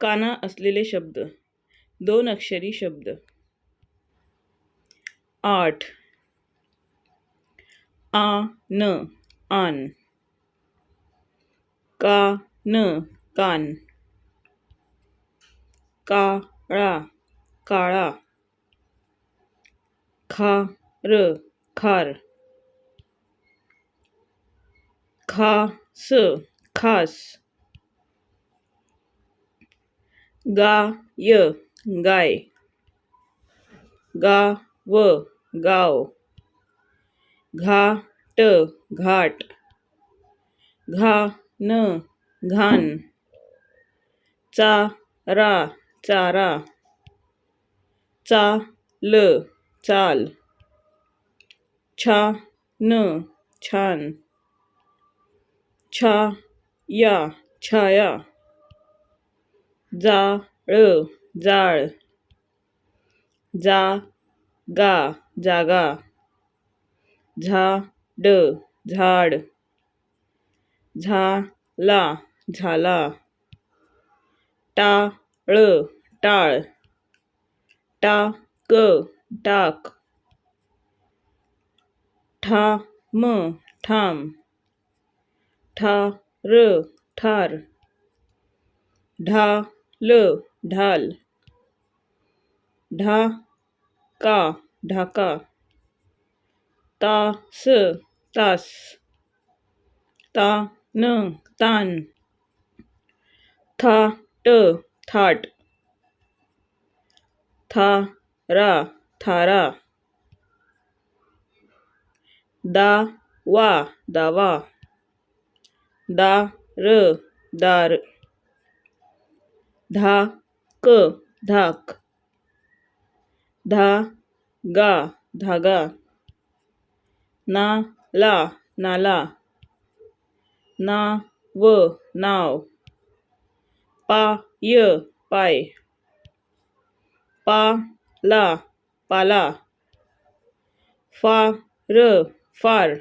काना असलेले शब्द. दोन अक्षरी शब्द. आठ. आ, न आन का, न, कान. काळा काळा. खार. खार खास खास. गाय. गाय गाव. गाव घाट. घाट घान घाण. चारा. चारा चाल. चाल छान. छान छाया छाया. जाळ जाळ जागा जागा, झाड झाड, झाला झाला, टाळ टाळ, टाक टाक, ठाम ठाम, ठार ठार ढाल। ढाल ढाका। ढाका तास। तास तान। तान थाट। थाट थारा। थारा दावा। दावा दार। दार धाक धाक। धागा धागा। नाला नाला। नाव नाव। पाय पाय। पाला पाला। फार फार।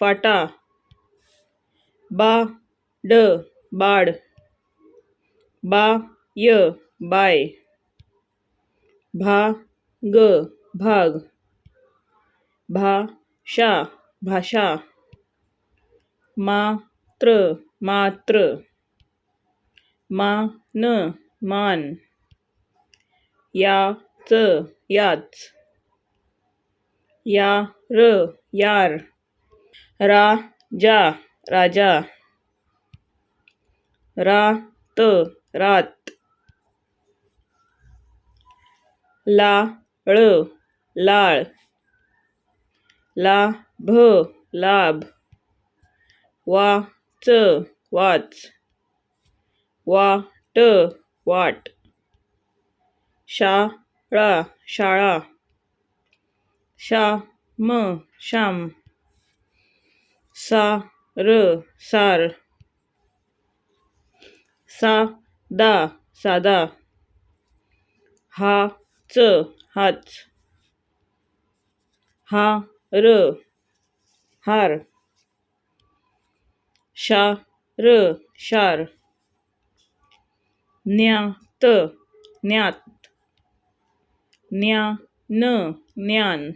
फाटा फाटा बाड बाड बाय बाय भाग भाग भाषा भाषा, मात्र मात्र, मान मान, याच याच, यार यार, राजा राजा रा त रात ला ळ लाळ. ला भ लाभ. वा च वाच. वा ट वाट. शाळा शाळा. शा म श्याम. सा र सार. सा दा सादा. हा च हाच. हा र हार. शा र शार. न्या त ज्ञात न्या न ज्ञान